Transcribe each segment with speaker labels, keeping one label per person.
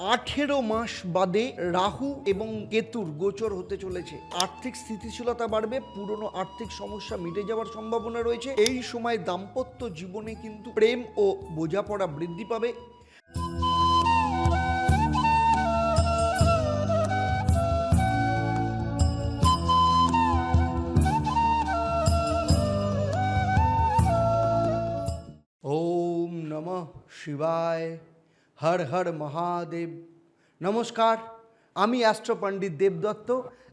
Speaker 1: আঠেরো মাস বাদে রাহু এবং কেতুর গোচর হতে চলেছে। আর্থিক স্থিতিশীলতা বাড়বে, পুরনো আর্থিক সমস্যা মিটে যাওয়ার সম্ভাবনা রয়েছে। এই সময় দাম্পত্য জীবনে কিন্তু প্রেম ও বোঝাপড়া বৃদ্ধি পাবে। ওম নমঃ শিবায়। হর হর মহাদেব। নমস্কার, আমি astro Pandit Debdutta,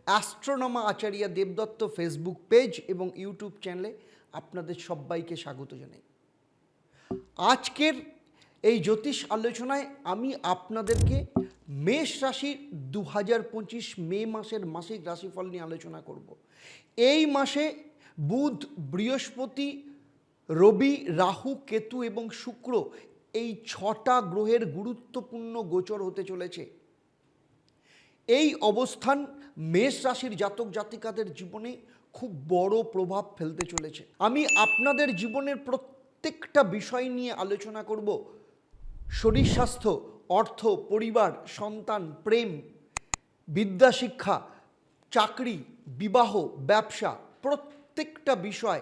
Speaker 1: astronomer Acharya Debdutta Facebook page এবং ইউটিউব চ্যানেলে আপনাদের সবাইকে স্বাগত জানাই। আজকের এই জ্যোতিষ আলোচনায় আমি আপনাদেরকে মেষ রাশির দু হাজার পঁচিশ মে মাসের মাসিক রাশিফল নিয়ে আলোচনা করব। এই মাসে বুধ, বৃহস্পতি, রবি, রাহু, কেতু এবং শুক্র এই ছটা গ্রহের গুরুত্বপূর্ণ গোচর হতে চলেছে। এই অবস্থান মেষ রাশির জাতক জাতিকাদের জীবনে খুব বড় প্রভাব ফেলতে চলেছে। আমি আপনাদের জীবনের প্রত্যেকটা বিষয় নিয়ে আলোচনা করব। শরীর স্বাস্থ্য, অর্থ, পরিবার, সন্তান, প্রেম, বিদ্যা শিক্ষা, চাকরি, বিবাহ, ব্যবসা প্রত্যেকটা বিষয়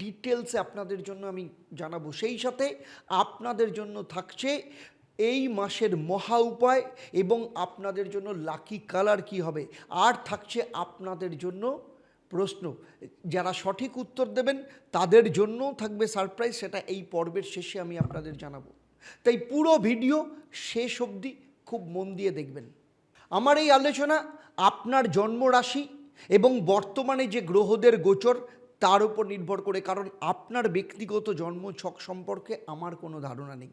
Speaker 1: ডিটেলসে আপনাদের জন্য আমি জানাব। সেই সাথে আপনাদের জন্য থাকছে এই মাসের মহা উপায় এবং আপনাদের জন্য লাকি কালার কি হবে? আর থাকছে আপনাদের জন্য প্রশ্ন। যারা সঠিক উত্তর দেবেন, তাদের জন্যও থাকবে সারপ্রাইজ সেটা এই পর্বের শেষে আমি আপনাদের জানাব। তাই পুরো ভিডিও শেষ অবধি খুব মন দিয়ে দেখবেন। আমার এই আলোচনা আপনার জন্মরাশি এবং বর্তমানে যে গ্রহদের গোচর, তার উপর নির্ভর করে, কারণ আপনার ব্যক্তিগত জন্ম ছক সম্পর্কে আমার কোনো ধারণা নেই।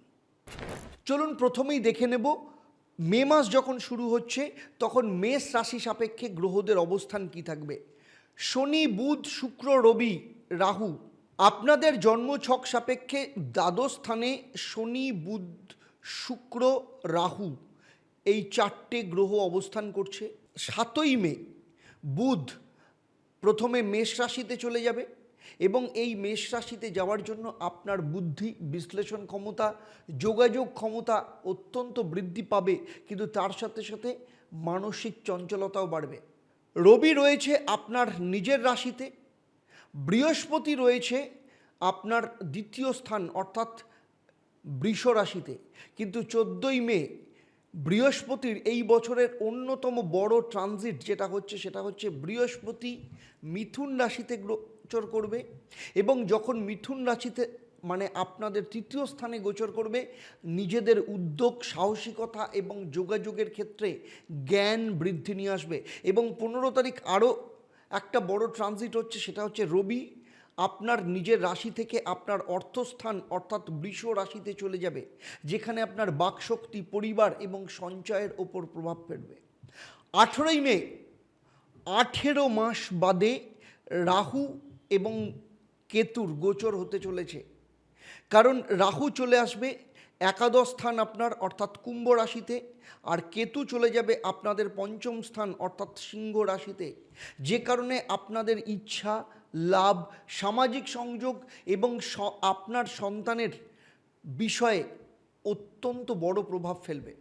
Speaker 1: চলুন প্রথমেই দেখে নেব, মে মাস যখন শুরু হচ্ছে, তখন মেষ রাশি সাপেক্ষে গ্রহদের অবস্থান কি থাকবে? শনি, বুধ, শুক্র, রবি, রাহু, আপনাদের জন্ম ছক সাপেক্ষে দ্বাদশ স্থানে শনি, বুধ, শুক্র, রাহু, এই চারটে গ্রহ অবস্থান করছে। সাতই মে বুধ প্রথমে মেষ রাশিতে চলে যাবে এবং এই মেষ রাশিতে যাওয়ার জন্য আপনার বুদ্ধি, বিশ্লেষণ ক্ষমতা, যোগাযোগ ক্ষমতা অত্যন্ত বৃদ্ধি পাবে। কিন্তু তার সাথে সাথে মানসিক চঞ্চলতাও বাড়বে। রবি রয়েছে আপনার নিজের রাশিতে। বৃহস্পতি রয়েছে আপনার দ্বিতীয় স্থান, অর্থাৎ বৃষ রাশিতে। কিন্তু চোদ্দোই মে বৃহস্পতির এই বছরের অন্যতম বড় ট্রানজিট যেটা হচ্ছে, সেটা হচ্ছে বৃহস্পতি মিথুন রাশিতে গোচর করবে এবং যখন মিথুন রাশিতে মানে আপনাদের তৃতীয় স্থানে গোচর করবে, নিজেদের উদ্যোগ, সাহসিকতা এবং যোগাযোগের ক্ষেত্রে জ্ঞান বৃদ্ধি নিয়ে আসবে এবং পনেরো তারিখ আরও একটা বড় ট্রানজিট হচ্ছে, সেটা হচ্ছে রবি। আপনার নিজের রাশি থেকে আপনার অর্থস্থান অর্থাৎ বৃষ রাশিতে চলে যাবে, যেখানে আপনার বাকশক্তি, পরিবার এবং সঞ্চয়ের ওপর প্রভাব ফেলবে। আঠেরোই মে, আঠেরো মাস বাদে রাহু এবং কেতুর গোচর হতে চলেছে। কারণ রাহু চলে আসবে, একাদশ স্থান আপনার অর্থাৎ কুম্ভ রাশিতে, আর কেতু চলে যাবে আপনাদের পঞ্চম স্থান অর্থাৎ সিংহ রাশিতে। যে কারণে আপনাদের ইচ্ছা লাভ, সামাজিক সংযোগ এবং আপনার সন্তানের বিষয়ে অত্যন্ত বড় প্রভাব ফেলবে।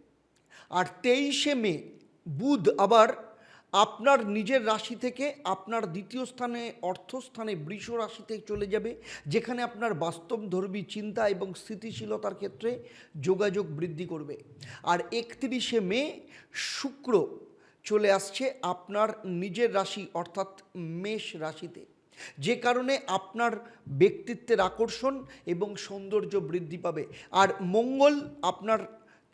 Speaker 1: আর তেইশে মে, বুধ আবার আপনার নিজের রাশি থেকে আপনার দ্বিতীয় স্থানে, অর্থস্থানে বৃষ রাশিতে চলে যাবে, যেখানে আপনার বাস্তবধর্মী চিন্তা এবং স্থিতিশীলতার ক্ষেত্রে যোগাযোগ বৃদ্ধি করবে। আর একত্রিশে মে, শুক্র চলে আসছে আপনার নিজের রাশি, অর্থাৎ মেষ রাশিতে। যে কারণে আপনার ব্যক্তিত্বের আকর্ষণ এবং সৌন্দর্য বৃদ্ধি পাবে। আর মঙ্গল আপনার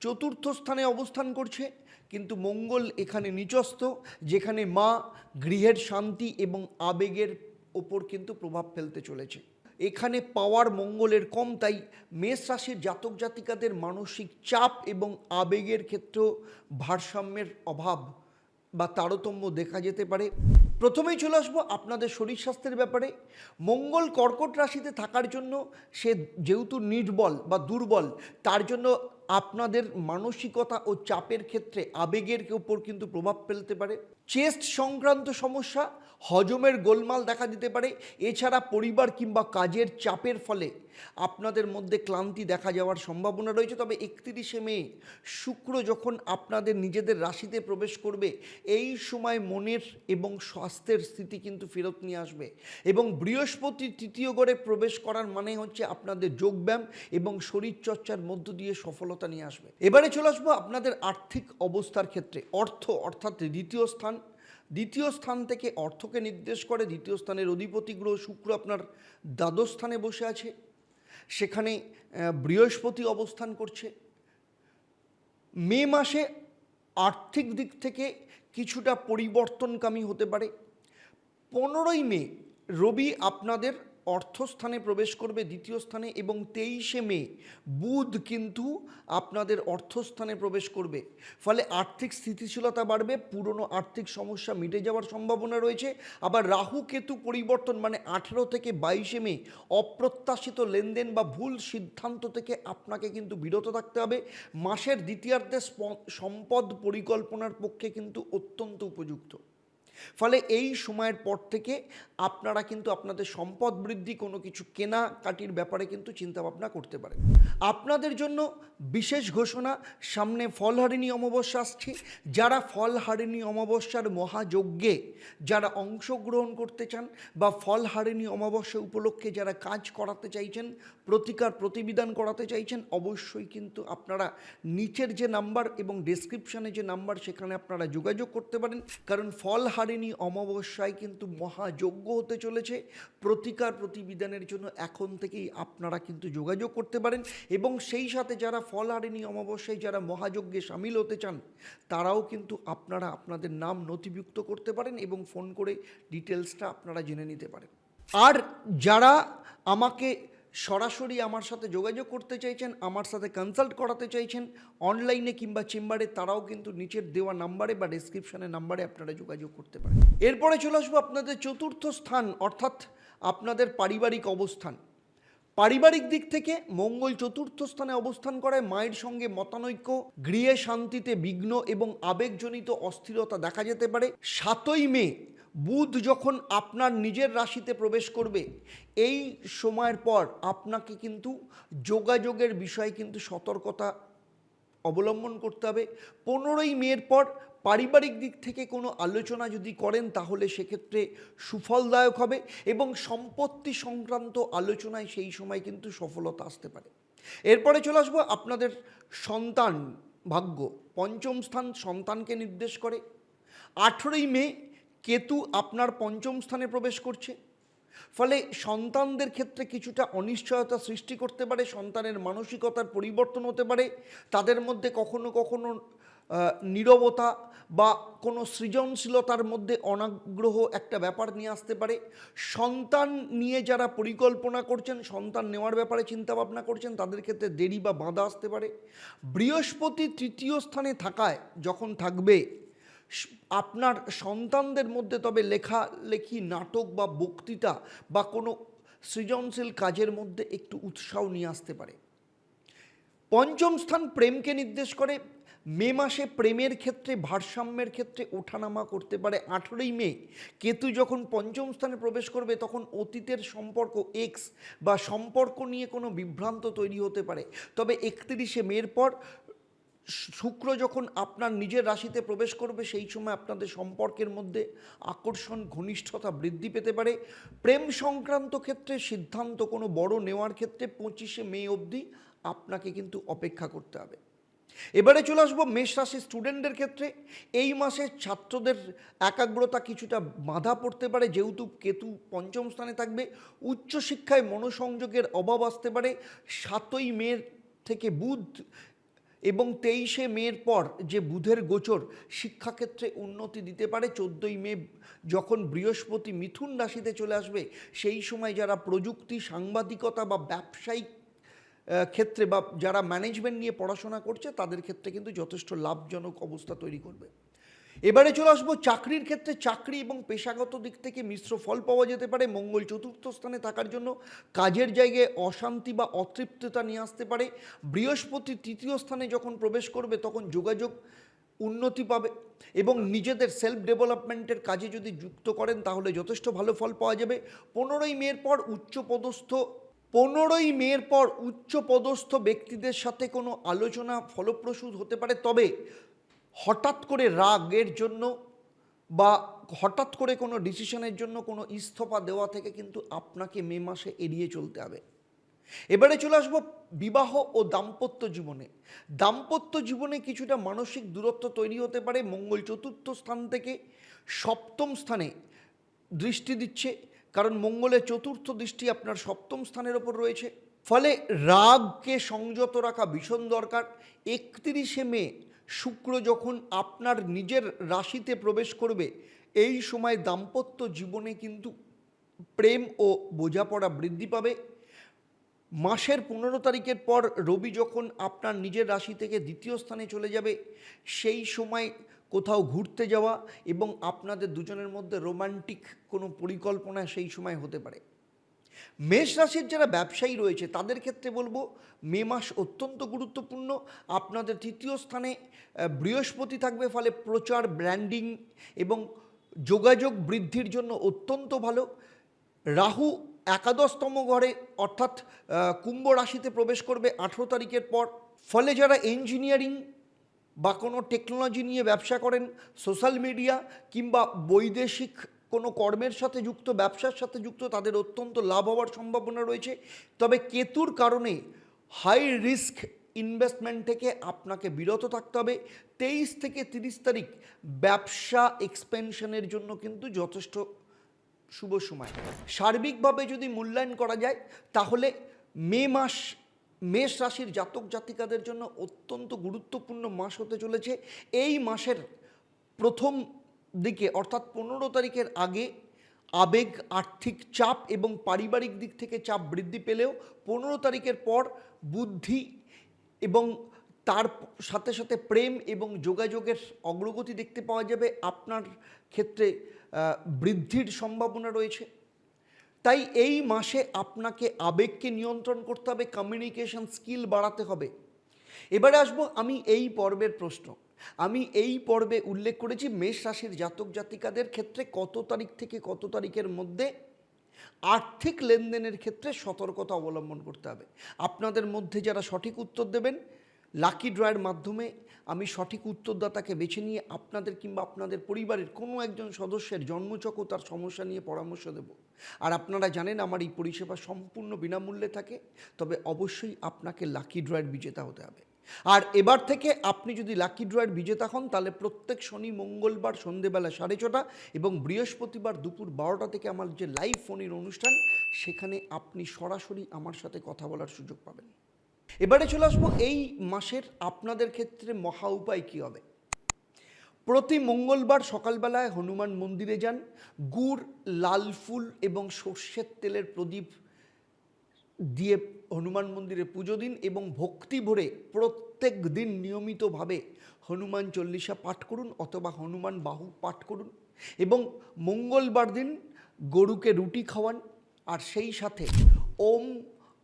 Speaker 1: চতুর্থ স্থানে অবস্থান করছে, কিন্তু মঙ্গল এখানে নিচস্থ, যেখানে মা গৃহের শান্তি এবং আবেগের ওপর কিন্তু প্রভাব ফেলতে চলেছে। এখানে পাওয়ার মঙ্গলের কম, তাই মেষ রাশির জাতক জাতিকাদের মানসিক চাপ এবং আবেগের ক্ষেত্রেও ভারসাম্যের অভাব বা তারতম্য দেখা যেতে পারে। প্রথমেই চলে আসব আপনাদের শরীর স্বাস্থ্যের ব্যাপারে। মঙ্গল কর্কট রাশিতে থাকার জন্য সে যেহেতু নির্বল বা দুর্বল, তার জন্য আপনাদের মানসিকতা ও চাপের ক্ষেত্রে আবেগের উপর কিন্তু প্রভাব ফেলতে পারে। চেস্ট সংক্রান্ত সমস্যা, হজমের গোলমাল দেখা দিতে পারে, এছাড়া পরিবার কিংবা কাজের চাপের ফলে আপনাদের মধ্যে ক্লান্তি দেখা যাওয়ার সম্ভাবনা রয়েছে। তবে একত্রিশে মে, শুক্র যখন আপনাদের নিজেদের রাশিতে প্রবেশ করবে, এই সময় মনের এবং স্বাস্থ্যের স্থিতি কিন্তু ফেরত নিয়ে আসবে। এবং বৃহস্পতি তৃতীয় গড়ে প্রবেশ করার মানে হচ্ছে আপনাদের যোগব্যায়াম এবং শরীরচর্চার মধ্য দিয়ে সফলতা নিয়ে আসবে। এবারে চলে আসব আপনাদের আর্থিক অবস্থার ক্ষেত্রে। অর্থ অর্থাৎ দ্বিতীয় স্থান দ্বিতীয় স্থান থেকে অর্থকে নির্দেশ করে দ্বিতীয় স্থানের অধিপতি গ্রহ শুক্র আপনার দ্বাদশ স্থানে বসে আছে। সেখানে বৃহস্পতি অবস্থান করছে। মে মাসে আর্থিক দিক থেকে কিছুটা পরিবর্তনকামী হতে পারে। পনেরোই মে রবি আপনাদের অর্থস্থানে প্রবেশ করবে দ্বিতীয় স্থানে এবং তেইশে মে বুধ কিন্তু আপনাদের অর্থস্থানে প্রবেশ করবে। ফলে আর্থিক স্থিতিশীলতা বাড়বে, পুরনো আর্থিক সমস্যা মিটে যাওয়ার সম্ভাবনা রয়েছে। আবার রাহু কেতু পরিবর্তন মানে আঠেরো থেকে বাইশে মে অপ্রত্যাশিত লেনদেন বা ভুল সিদ্ধান্ত থেকে আপনাকে কিন্তু বিরত থাকতে হবে। মাসের দ্বিতীয়ার্ধে সম্পদ পরিকল্পনার পক্ষে কিন্তু অত্যন্ত উপযুক্ত। ফলে এই সময়ের পর থেকে আপনারা কিন্তু আপনাদের সম্পদ বৃদ্ধি, কোনো কিছু কেনাকাটির ব্যাপারে কিন্তু চিন্তাভাবনা করতে পারেন। আপনাদের জন্য বিশেষ ঘোষণা, সামনে ফলহারিণী অমাবস্যা আসছে। যারা ফলহারিণী অমাবস্যার মহাযজ্ঞে যারা অংশগ্রহণ করতে চান বা ফলহারিণী অমাবস্যা উপলক্ষে যারা কাজ করাতে চাইছেন প্রতিকার প্রতিবিধান করাতে চাইছেন, অবশ্যই কিন্তু আপনারা নিচের যে নাম্বার এবং ডেসক্রিপশনে যে নাম্বার সেখানে আপনারা যোগাযোগ করতে পারেন। কারণ ফল ফলহারিণী অমাবস্যায় কিন্তু মহাযজ্ঞ হতে চলেছে। প্রতিকার প্রতিবিধানের জন্য এখন থেকেই আপনারা কিন্তু যোগাযোগ করতে পারেন। এবং সেই সাথে যারা ফলহারিণী অমাবস্যায় যারা মহাযজ্ঞে সামিল হতে চান, তারাও কিন্তু আপনারা আপনাদের নাম নথিভুক্ত করতে পারেন এবং ফোন করে ডিটেলসটা আপনারা জেনে নিতে পারেন। আর যারা আমাকে সরাসরি আমার সাথে যোগাযোগ করতে চাইছেন, আমার সাথে কনসাল্ট করাতে চাইছেন অনলাইনে কিংবা চেম্বারে তারাও কিন্তু নিচের দেওয়া নাম্বারে বা ডেসক্রিপশনের নাম্বারে আপনারা যোগাযোগ করতে পারেন। এরপরে চলে আসব আপনাদের চতুর্থ স্থান, অর্থাৎ আপনাদের পারিবারিক অবস্থান। পারিবারিক দিক থেকে মঙ্গল চতুর্থ স্থানে অবস্থান করায় মায়ের সঙ্গে মতানৈক্য, গৃহে শান্তিতে বিঘ্ন এবং আবেগজনিত অস্থিরতা দেখা যেতে পারে। সাতই মে বুধ যখন আপনার নিজের রাশিতে প্রবেশ করবে, এই সময়ের পর আপনাকে কিন্তু যোগাযোগের বিষয়ে কিন্তু সতর্কতা অবলম্বন করতে হবে। পনেরোই মেয়ের পর পারিবারিক দিক থেকে কোনো আলোচনা যদি করেন, তাহলে সেক্ষেত্রে সুফলদায়ক হবে এবং সম্পত্তি সংক্রান্ত আলোচনায় সেই সময় কিন্তু সফলতা আসতে পারে। এরপরে চলে আসব আপনাদের সন্তান ভাগ্য। পঞ্চম স্থান সন্তানকে নির্দেশ করে। আঠেরোই মে কেতু আপনার পঞ্চম স্থানে প্রবেশ করছে। ফলে সন্তানদের ক্ষেত্রে কিছুটা অনিশ্চয়তা সৃষ্টি করতে পারে, সন্তানের মানসিকতার পরিবর্তন হতে পারে, তাদের মধ্যে কখনো কখনো নীরবতা বা কোনো সৃজনশীলতার মধ্যে অনাগ্রহ একটা ব্যাপার নিয়ে আসতে পারে। সন্তান নিয়ে যারা পরিকল্পনা করছেন, সন্তান নেওয়ার ব্যাপারে চিন্তাভাবনা করছেন, তাদের ক্ষেত্রে দেরি বা বাধা আসতে পারে। বৃহস্পতি তৃতীয় স্থানে থাকায় যখন থাকবে আপনার সন্তানদের মধ্যে তবে লেখালেখি নাটক বা বক্তৃতা বা কোনো সৃজনশীল কাজের মধ্যে একটু উৎসাহ নিয়ে আসতে পারে। পঞ্চম স্থান প্রেমকে নির্দেশ করে। মে মাসে প্রেমের ক্ষেত্রে, ভারসাম্যের ক্ষেত্রে ওঠানামা করতে পারে। আঠেরোই মে, কেতু যখন পঞ্চম স্থানে প্রবেশ করবে, তখন অতীতের সম্পর্ক এক্স বা সম্পর্ক নিয়ে কোনো বিভ্রান্ত তৈরি হতে পারে। তবে একত্রিশে মের পর শুক্র যখন আপনার নিজের রাশিতে প্রবেশ করবে, সেই সময় আপনাদের সম্পর্কের মধ্যে আকর্ষণ, ঘনিষ্ঠতা বৃদ্ধি পেতে পারে। প্রেম সংক্রান্ত ক্ষেত্রে সিদ্ধান্ত কোনো বড় নেওয়ার ক্ষেত্রে পঁচিশে মে অবধি আপনাকে কিন্তু অপেক্ষা করতে হবে। এবারে চলে আসব মেষ রাশি স্টুডেন্টদের ক্ষেত্রে। এই মাসে ছাত্রদের একাগ্রতা কিছুটা বাধা পড়তে পারে, যেহেতু কেতু পঞ্চম স্থানে থাকবে। উচ্চশিক্ষায় মনোসংযোগের অভাব আসতে পারে। সাতই মে থেকে বুধ এবং তেইশে মের পর যে বুধের গোচর শিক্ষাক্ষেত্রে উন্নতি দিতে পারে, চোদ্দই মে যখন বৃহস্পতি মিথুন রাশিতে চলে আসবে, সেই সময় যারা প্রযুক্তি, সাংবাদিকতা বা ব্যবসায়িক ক্ষেত্রে বা যারা ম্যানেজমেন্ট নিয়ে পড়াশোনা করছে, তাদের ক্ষেত্রে কিন্তু যথেষ্ট লাভজনক অবস্থা তৈরি করবে। এবারে চলে আসব চাকরির ক্ষেত্রে চাকরি এবং পেশাগত দিক থেকে মিশ্র ফল পাওয়া যেতে পারে। মঙ্গল চতুর্থ স্থানে থাকার জন্য কাজের জায়গায় অশান্তি বা অতৃপ্ততা নিয়ে আসতে পারে। বৃহস্পতি তৃতীয় স্থানে যখন প্রবেশ করবে, তখন যোগাযোগ উন্নতি পাবে এবং নিজেদের সেলফ ডেভেলপমেন্টের কাজে যদি যুক্ত করেন, তাহলে যথেষ্ট ভালো ফল পাওয়া যাবে। পনেরোই মের পর উচ্চপদস্থ, পনেরোই মের পর উচ্চ পদস্থ ব্যক্তিদের সাথে কোনো আলোচনা ফলপ্রসূ হতে পারে। তবে হঠাৎ করে রাগের জন্য বা হঠাৎ করে কোনো ডিসিশনের জন্য কোনো ইস্তফা দেওয়া থেকে কিন্তু আপনাকে মে মাসে এড়িয়ে চলতে হবে। এবারে চলে আসব বিবাহ ও দাম্পত্য জীবনে। দাম্পত্য জীবনে কিছুটা মানসিক দূরত্ব তৈরি হতে পারে। মঙ্গল চতুর্থ স্থান থেকে সপ্তম স্থানে দৃষ্টি দিচ্ছে। কারণ মঙ্গলের চতুর্থ দৃষ্টি আপনার সপ্তম স্থানের ওপর রয়েছে। ফলে রাগকে সংযত রাখা ভীষণ দরকার। একত্রিশে মে শুক্র যখন আপনার নিজের রাশিতে প্রবেশ করবে, এই সময় দাম্পত্য জীবনে কিন্তু প্রেম ও বোঝাপড়া বৃদ্ধি পাবে। মাসের পনেরো তারিখের পর রবি যখন আপনার নিজের রাশি থেকে দ্বিতীয় স্থানে চলে যাবে, সেই সময় কোথাও ঘুরতে যাওয়া এবং আপনাদের দুজনের মধ্যে রোমান্টিক কোনো পরিকল্পনা সেই সময় হতে পারে। মেষ রাশির যারা ব্যবসায়ী রয়েছে, তাদের ক্ষেত্রে বলব মে মাস অত্যন্ত গুরুত্বপূর্ণ। আপনাদের তৃতীয় স্থানে বৃহস্পতি থাকবে, ফলে প্রচার, ব্র্যান্ডিং এবং যোগাযোগ বৃদ্ধির জন্য অত্যন্ত ভালো। রাহু একাদশতম ঘরে, অর্থাৎ কুম্ভ রাশিতে প্রবেশ করবে আঠেরো তারিখের পর। ফলে যারা ইঞ্জিনিয়ারিং বা কোনো টেকনোলজি নিয়ে ব্যবসা করেন সোশ্যাল মিডিয়া কিংবা বৈদেশিক কোনো কর্মের সাথে যুক্ত, ব্যবসার সাথে যুক্ত, তাদের অত্যন্ত লাভ হওয়ার সম্ভাবনা রয়েছে। তবে কেতুর কারণে হাই রিস্ক ইনভেস্টমেন্ট থেকে আপনাকে বিরত থাকতে হবে। তেইশ থেকে তিরিশ তারিখ ব্যবসা এক্সপেনশনের জন্য কিন্তু যথেষ্ট শুভ সময়। সার্বিকভাবে যদি মূল্যায়ন করা যায়, তাহলে মে মাস, মেষ রাশির জাতক জাতিকাদের জন্য অত্যন্ত গুরুত্বপূর্ণ মাস হতে চলেছে। এই মাসের প্রথম দিকে, অর্থাৎ পনেরো তারিখের আগে আবেগ, আর্থিক চাপ এবং পারিবারিক দিক থেকে চাপ বৃদ্ধি পেলেও পনেরো তারিখের পর বুদ্ধি এবং তার সাথে সাথে প্রেম এবং যোগাযোগের অগ্রগতি দেখতে পাওয়া যাবে। আপনার ক্ষেত্রে বৃদ্ধির সম্ভাবনা রয়েছে। তাই এই মাসে আপনাকে আবেগকে নিয়ন্ত্রণ করতে হবে কমিউনিকেশন স্কিল বাড়াতে হবে। এবারে আসব আমি এই পর্বের প্রশ্ন। আমি এই পর্বে উল্লেখ করেছি মেষ রাশির জাতক জাতিকাদের ক্ষেত্রে কত তারিখ থেকে কত তারিখের মধ্যে আর্থিক লেনদেনের ক্ষেত্রে সতর্কতা অবলম্বন করতে হবে। আপনাদের মধ্যে যারা সঠিক উত্তর দেবেন লাকি ড্রয়ের মাধ্যমে আমি সঠিক উত্তরদাতাকে বেছে নিয়ে আপনাদের কিংবা আপনাদের পরিবারের কোনো একজন সদস্যের জন্মচক তার সমস্যা নিয়ে পরামর্শ দেব। আর আপনারা জানেন আমার এই পরিষেবা সম্পূর্ণ বিনামূল্যে থাকে, তবে অবশ্যই আপনাকে লাকি ড্রয়ের বিজেতা হতে হবে। আর এবার থেকে আপনি যদি লাকি ড্রয়ের বিজেতা হন, তাহলে প্রত্যেক শনি, মঙ্গলবার, সন্ধেবেলা সাড়ে ছটা এবং বৃহস্পতিবার দুপুর বারোটা থেকে আমার যে লাইভ ফোনের অনুষ্ঠান, সেখানে আপনি সরাসরি আমার সাথে কথা বলার সুযোগ পাবেন। এবারে চলে আসব, এই মাসের আপনাদের ক্ষেত্রে মহা উপায় কী হবে? প্রতি মঙ্গলবার সকালবেলায় হনুমান মন্দিরে যান, গুড়, লাল ফুল এবং সর্ষের তেলের প্রদীপ দিয়ে হনুমান মন্দিরে পুজো দিন এবং ভক্তি ভরে প্রত্যেক দিন নিয়মিতভাবে হনুমান চল্লিশা পাঠ করুন অথবা হনুমান বাহু পাঠ করুন এবং মঙ্গলবার দিন গরুকে রুটি খাওয়ান। আর সেই সাথে ওম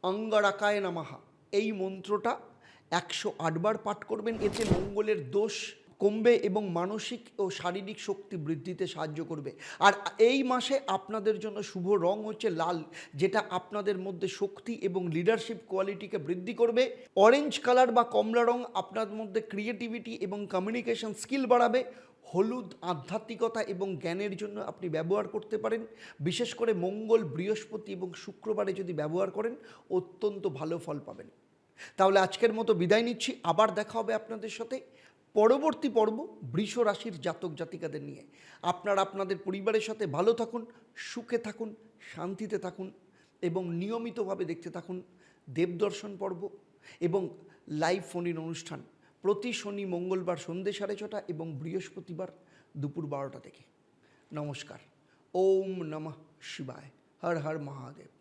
Speaker 1: অঙ্গারাকায় নামাহা এই মন্ত্রটা একশো আটবার পাঠ করবেন, এতে মঙ্গলের দোষ কমবে এবং মানসিক ও শারীরিক শক্তি বৃদ্ধিতে সাহায্য করবে। আর এই মাসে আপনাদের জন্য শুভ রং হচ্ছে লাল, যেটা আপনাদের মধ্যে শক্তি এবং লিডারশিপ কোয়ালিটিকে বৃদ্ধি করবে। অরেঞ্জ কালার বা কমলা রং আপনার মধ্যে ক্রিয়েটিভিটি এবং কমিউনিকেশন স্কিল বাড়াবে। হলুদ আধ্যাত্মিকতা এবং জ্ঞানের জন্য আপনি ব্যবহার করতে পারেন। বিশেষ করে মঙ্গল, বৃহস্পতি এবং শুক্রবারে যদি ব্যবহার করেন, অত্যন্ত ভালো ফল পাবেন। তাহলে আজকের মতো বিদায় নিচ্ছি। আবার দেখা হবে আপনাদের সাথে। পরবর্তী পর্ব বৃষ রাশির জাতক জাতিকাদের নিয়ে। আপনারা আপনাদের পরিবারের সাথে ভালো থাকুন, সুখে থাকুন, শান্তিতে থাকুন এবং নিয়মিতভাবে দেখতে থাকুন দেবদর্শন পর্ব এবং লাইভ ফোনিন অনুষ্ঠান প্রতি শনি, মঙ্গলবার সন্ধ্যে সাড়ে ছটা এবং বৃহস্পতিবার দুপুর বারোটা থেকে। নমস্কার। ওম নমঃ শিবায়। হর হর মহাদেব।